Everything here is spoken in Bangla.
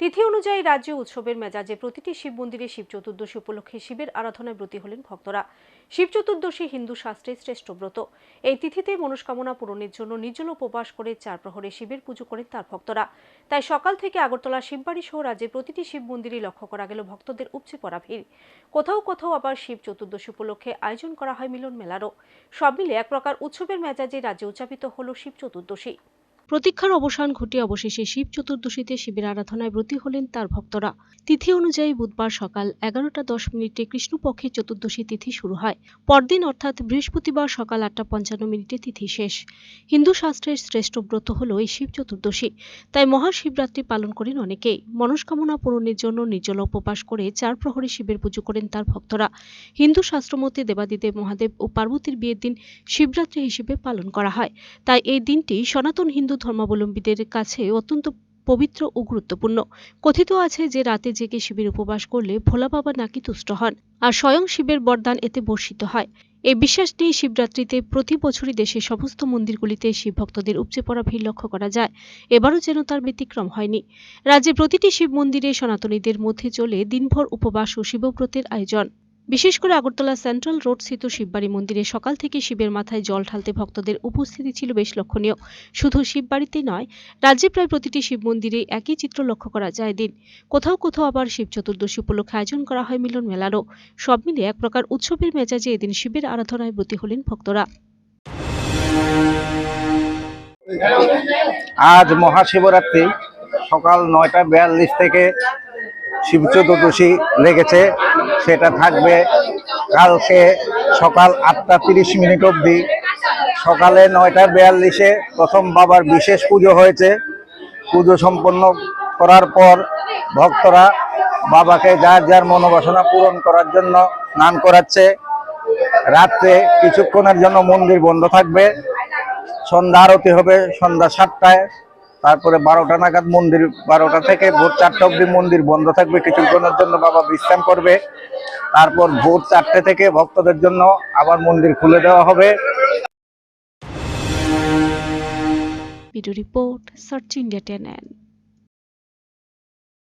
তিথি অনুযায়ী রাজ্য উৎসবের মেজাজে প্রতিটি শিব মন্দিরে শিব চতুর্দশী উপলক্ষে শিবের আরাধনায় ব্রতী হলেন ভক্তরা। শিব চতুর্দশী হিন্দু শাস্ত্রে শ্রেষ্ঠ ব্রত। এই তিথিতে মনস্কামনা পূরণের জন্য নির্জল উপবাস করে চার প্রহরে শিবের পুজো করেন তার ভক্তরা। তাই সকাল থেকে আগরতলা, শিববাড়ি সহ রাজ্যে প্রতিটি শিব মন্দিরে লক্ষ্য করা গেল ভক্তদের উপচে পড়া ভিড়। কোথাও কোথাও আবার শিব চতুর্দশী উপলক্ষে আয়োজন করা হয় মিলন মেলারও। সব মিলে এক প্রকার উৎসবের মেজাজে রাজ্যে উদযাপিত হল শিব চতুর্দশী। প্রতীক্ষার অবসান ঘটিয়ে অবশেষে শিব চতুর্দশীতে শিবের আরাধনায় ব্রতী হলেন তার ভক্তরা। তিথি অনুযায়ী বুধবার সকাল এগারোটা দশ মিনিটে কৃষ্ণপক্ষের চতুর্দশী তিথি শুরু হয়। পরদিন অর্থাৎ বৃহস্পতিবার সকাল আটটা পঞ্চান্ন মিনিটে তিথি শেষ। হিন্দু শাস্ত্রের শ্রেষ্ঠ ব্রত হল এই শিব চতুর্দশী। তাই মহাশিবরাত্রি পালন করেন অনেকেই। মনস্কামনা পূরণের জন্য নির্জল উপবাস করে চার প্রহরে শিবের পুজো করেন তার ভক্তরা। হিন্দু শাস্ত্রমতে দেবাদিদেব মহাদেব ও পার্বতীর বিয়ের দিন শিবরাত্রি হিসেবে পালন করা হয়। তাই এই দিনটি সনাতন হিন্দু ধর্মাবলম্বীদের কাছে অত্যন্ত পবিত্র ও গুরুত্বপূর্ণ। কথিত আছে যে রাতে জেগে শিবের উপবাস করলে ভোলা বাবা নাকি তুষ্ট হন আর স্বয়ং শিবের বরদান এতে বর্ষিত হয়। এই বিশ্বাস নিয়ে শিবরাত্রিতে প্রতি বছরই দেশের সমস্ত মন্দিরগুলিতে শিব ভক্তদের উপচে পড়া ভিড় লক্ষ্য করা যায়। এবারও যেন তার ব্যতিক্রম হয়নি। রাজ্যে প্রতিটি শিব মন্দিরে সনাতনীদের মধ্যে চলে দিনভর উপবাস ও শিবব্রতের আয়োজন। বিশেষ করে আগরতলা সেন্ট্রাল রোড স্থিত শিববাড়ি মন্দিরে সকাল থেকে শিবের মাথায় জল ঢালতে ভক্তদের উপস্থিতি ছিল বেশ লক্ষণীয়। শুধু শিববাড়িতেই নয়, রাজ্যে প্রায় প্রতিটি শিব মন্দিরে একই চিত্র লক্ষ্য করা যায় দিন। কোথাও কোথাও আবার শিব চতুর্দশী উপলক্ষে আয়োজন করা হয় মিলন মেলারও। সব মিলে এক প্রকার উৎসবের মেজাজে এদিন শিবের আরাধনায় ব্রতী হলেন ভক্তরা। আজ মহাশিবরাত্রি, সকাল নয়টা বিয়াল্লিশ থেকে শিব চতুর্দশী লেগেছে। সেটা থাকবে কালকে সকাল আটটা তিরিশ মিনিট অবধি। সকালে নয়টা বিয়াল্লিশে প্রথম বাবার বিশেষ পুজো হয়েছে। পুজো সম্পন্ন করার পর ভক্তরা বাবাকে যার যার মনোবাসনা পূরণ করার জন্য স্নান করাচ্ছে। রাত্রে কিছুক্ষণের জন্য মন্দির বন্ধ থাকবে। সন্ধ্যা আরতি হবে সন্ধ্যা সাতটায়। তারপরে বারোটা নাগাদ মন্দির, বারোটা থেকে ভোর চারটা অব্দি মন্দির বন্ধ থাকবে। কিছুক্ষণের জন্য বাবা বিশ্রাম করবে। তারপর ভোর চারটে থেকে ভক্তদের জন্য আবার মন্দির খুলে দেওয়া হবে। Video report, search India ten